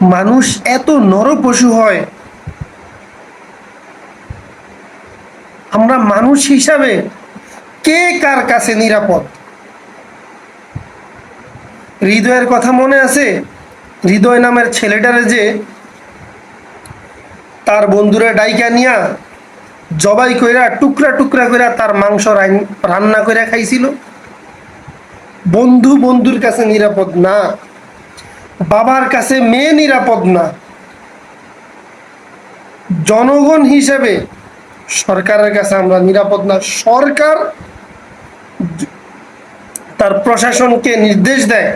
মানুষ এত নরপশু হয়। আমরা মানুষ হিসাবে কে কার কাছে নিরাপদ? হৃদয়ের কথা মনে আছে? হৃদয় নামের ছেলেটারে যে তার বন্ধুরা ডাইকা নিয়া জবাই কইরা, টুকরা টুকরা কইরা তার মাংস রান্না কইরা খাইছিল। বন্ধু বন্ধুর কাছে নিরাপদ না। বাবার কাছে মেয়ে নিরাপদ না। জনগণ হিসেবে সরকারের কাছে আমরা নিরাপদ না। সরকার তার প্রশাসনকে নির্দেশ দেয়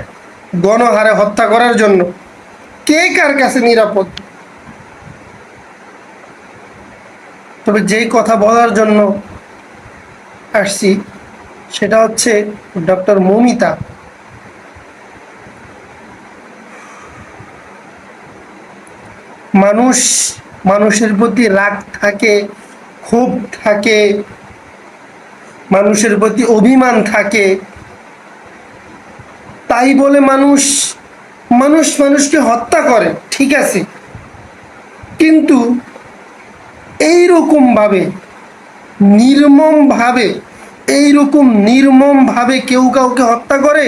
গণহারে হত্যা করার জন্য। কে কার কাছে নিরাপদ? তবে যেই কথা বলার জন্য আসছি, সেটা হচ্ছে ডক্টর মমিতা। মানুষ, মানুষের প্রতি রাগ থাকে, ক্ষোভ থাকে, মানুষের প্রতি অভিমান থাকে। তাই বলে মানুষ মানুষ মানুষকে হত্যা করে, ঠিক আছে। কিন্তু এইরকম ভাবে নির্মম ভাবে এইরকম নির্মম ভাবে কেউ কাউকে হত্যা করে,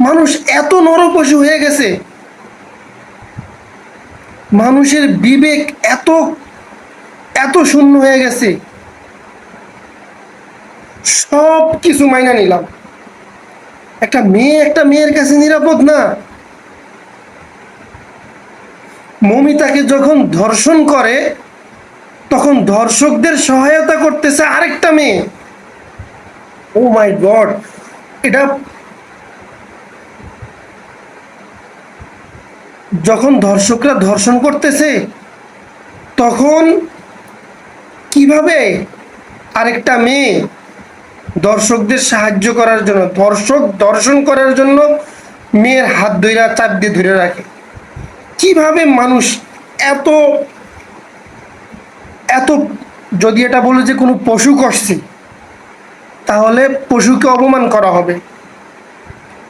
মানুষ এত নরপশু হয়ে গেছে মানুষের বিবেক এত এত শূন্য হয়ে গেছে। সব কিছু মাইনা নিলাম। একটা মেয়ে একটা মেয়ের কাছে নিরাপদ না। মমিতাকে যখন ধর্ষণ করে, তখন ধর্ষকদের সহায়তা করতেছে আরেকটা মেয়ে। ও মাই গড এটা যখন ধর্ষকরা ধর্ষণ করতেছে, তখন কীভাবে আরেকটা মেয়ে দর্শকদের সাহায্য করার জন্য, দর্শক দর্শন করার জন্য মেয়ের হাত ধইরা চাপ দিয়ে ধরে রাখে? কীভাবে মানুষ এত এত যদি এটা বলে যে কোনো পশু করছে তাহলে পশুকে অপমান করা হবে।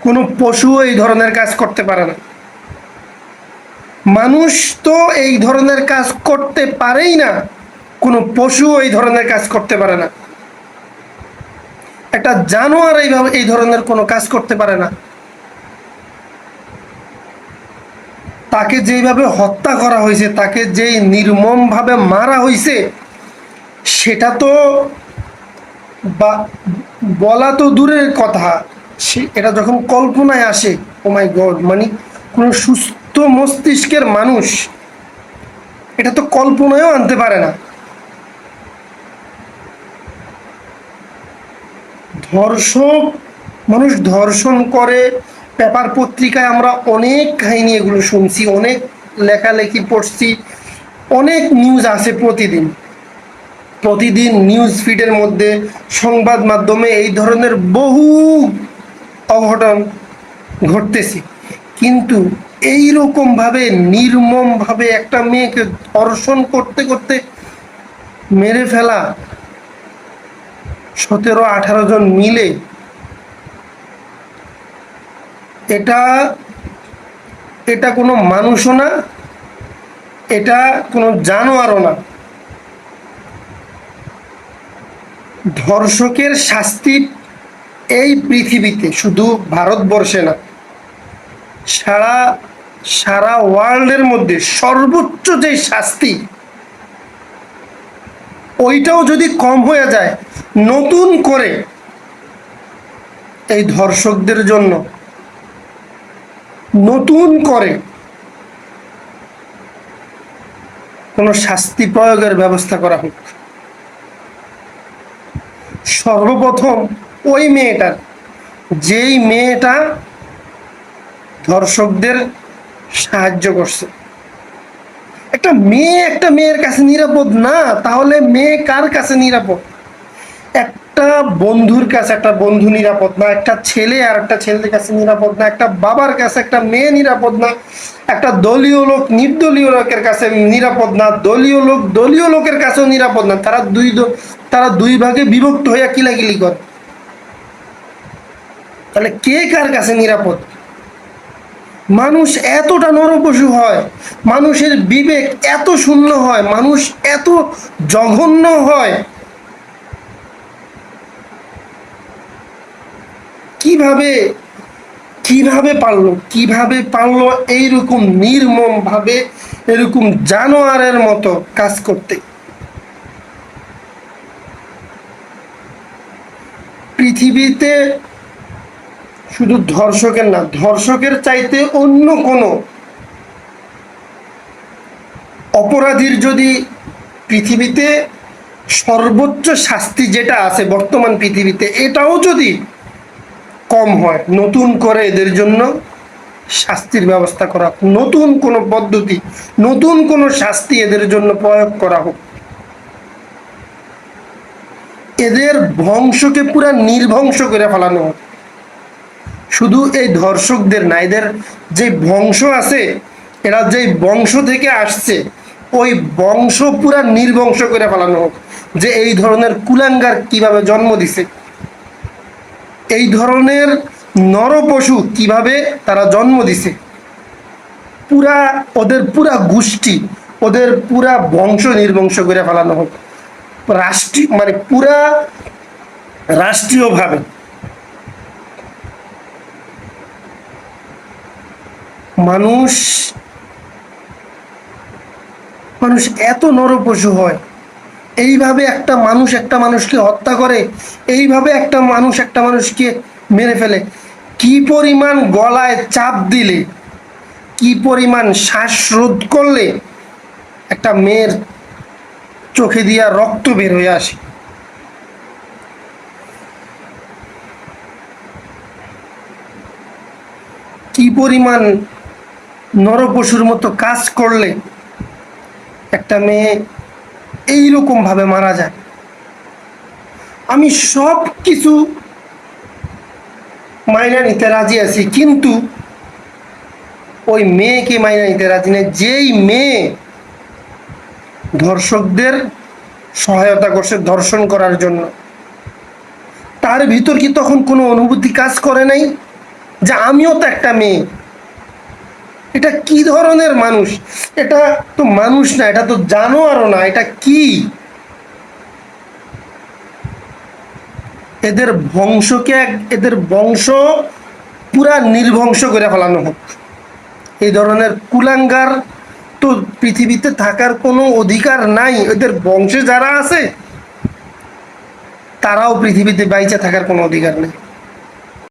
কোনো পশুও এই ধরনের কাজ করতে পারে না। মানুষ তো এই ধরনের কাজ করতে পারেই না। কোনো পশু এই ধরনের কাজ করতে পারে না। একটা জানোয়ার এইভাবে এই ধরনের কোনো কাজ করতে পারে না। তাকে যেইভাবে হত্যা করা হয়েছে, তাকে যেই নির্মমভাবে মারা হয়েছে, সেটা তো বা, বলা তো দূরের কথা। সে, এটা যখন কল্পনায় আসে ও মাই গড মানে কোনো সুস্থ মস্তিষ্কের মানুষ, এটা তো কল্পনায়ও আনতে পারে না। ধর্ষক, মানুষ ধর্ষণ করে, পেপার পত্রিকায় আমরা অনেক কাহিনী এগুলো শুনছি, অনেক লেখালেখি পড়ছি, অনেক নিউজ আছে প্রতিদিন। প্রতিদিন নিউজ ফিডের মধ্যে, সংবাদ মাধ্যমে এই ধরনের বহু অঘটন ঘটতেছে। কিন্তু এই রকম ভাবে, নির্মম ভাবে একটা মেয়েকে ধর্ষণ করতে করতে মেরে ফেলা। সতেরো, আঠারো জন মিলে এটা এটা কোনো মানুষও না, এটা কোনো জানোয়ারও না। ধর্ষকের শাস্তি এই পৃথিবীতে শুধু ভারতবর্ষে না, সারা সারা ওয়ার্ল্ডের মধ্যে সর্বোচ্চ যে শাস্তি, ওইটাও যদি কম হয়ে যায়, নতুন করে এই ধর্ষকদের জন্য, নতুন করে কোনো শাস্তি প্রয়োগের ব্যবস্থা করা হোক। সর্বপ্রথম ওই মেয়েটার, যেই মেয়েটা ধর্ষকদের সাহায্য করছে। একটা মেয়ে একটা মেয়ের কাছে নিরাপদ না, তাহলে মেয়ে কার কাছে নিরাপদ? একটা বন্ধুর কাছে, একটা বন্ধু নিরাপদ না, একটা ছেলে আর একটা ছেলের কাছে নিরাপদ না, একটা বাবার কাছে একটা মেয়ে নিরাপদ না, একটা দলীয় লোক, নির্দলীয় লোকের কাছে নিরাপদ না, দলীয় লোক, দলীয় লোকের কাছেও নিরাপদ না। তারা দুই তারা দুই ভাগে বিভক্ত হইয়া কিলাকিলি করে। তাহলে কে কার কাছে নিরাপদ? মানুষ এতটা নরপশু হয়, মানুষের বিবেক এত শূন্য হয়, মানুষ এত জঘন্য হয়। কীভাবে কীভাবে পারল কীভাবে পারল এইরকম নির্মম ভাবে এরকম জানোয়ারের মতো কাজ করতে? পৃথিবীতে শুধু ধর্ষকের না, ধর্ষকের চাইতে অন্য কোনো অপরাধীর যদি পৃথিবীতে সর্বোচ্চ শাস্তি যেটা আছে বর্তমান পৃথিবীতে, এটাও যদি কম হয়, নতুন করে এদের জন্য শাস্তির ব্যবস্থা করা হোক। নতুন কোনো পদ্ধতি, নতুন কোনো শাস্তি এদের জন্য প্রয়োগ করা হোক এদের বংশকে পুরা নির্বংশ করে ফেলানো হোক শুধু এই ধর্ষকদের না, এদের যে বংশ আছে, এরা যে বংশ থেকে আসছে, ওই বংশ পুরা নির্বংশ করে ফেলানো হোক, যে এই ধরনের কুলাঙ্গার কীভাবে জন্ম দিছে, এই ধরনের নরপশু কীভাবে তারা জন্ম দিছে, পুরা ওদের পুরা গোষ্ঠী, ওদের পুরা বংশ নির্বংশ করে ফেলানো হোক, রাষ্ট্রীয় মানে পুরা রাষ্ট্রীয়ভাবে। মানুষ মানুষ এত নরপশু হয়। এইভাবে একটা মানুষ একটা মানুষকে হত্যা করে, এইভাবে একটা মানুষ একটা মানুষকে মেরে ফেলে। কি পরিমাণ গলায় চাপ দিলে, কি পরিমাণ শ্বাসরোধ করলে একটা মেয়ের চোখে দিয়া রক্ত বের হয়ে আসে। কি পরিমাণ নরপশুর মতো কাজ করলে একটা মেয়ে এইরকম ভাবে মারা যায়। আমি সব কিছু মাইনা নিতে রাজি আছি, কিন্তু ওই মেয়েকে মাইনা নিতে রাজি নেই। যেই মেয়ে ধর্ষকদের সহায়তা করছে ধর্ষণ করার জন্য, তার ভিতর কি তখন কোনো অনুভূতি কাজ করে নাই? যে আমিও তো একটা মেয়ে। এটা কি ধরনের মানুষ? এটা তো মানুষ না, এটা তো জানোয়ারও না, এটা কি? এদের বংশকে এদের বংশ পুরা নির্বংশ করে ফেলানো হোক। এই ধরনের কুলাঙ্গার তো পৃথিবীতে থাকার কোনো অধিকার নাই। এদের বংশে যারা আছে, তারাও পৃথিবীতে বাইচে থাকার কোনো অধিকার নেই।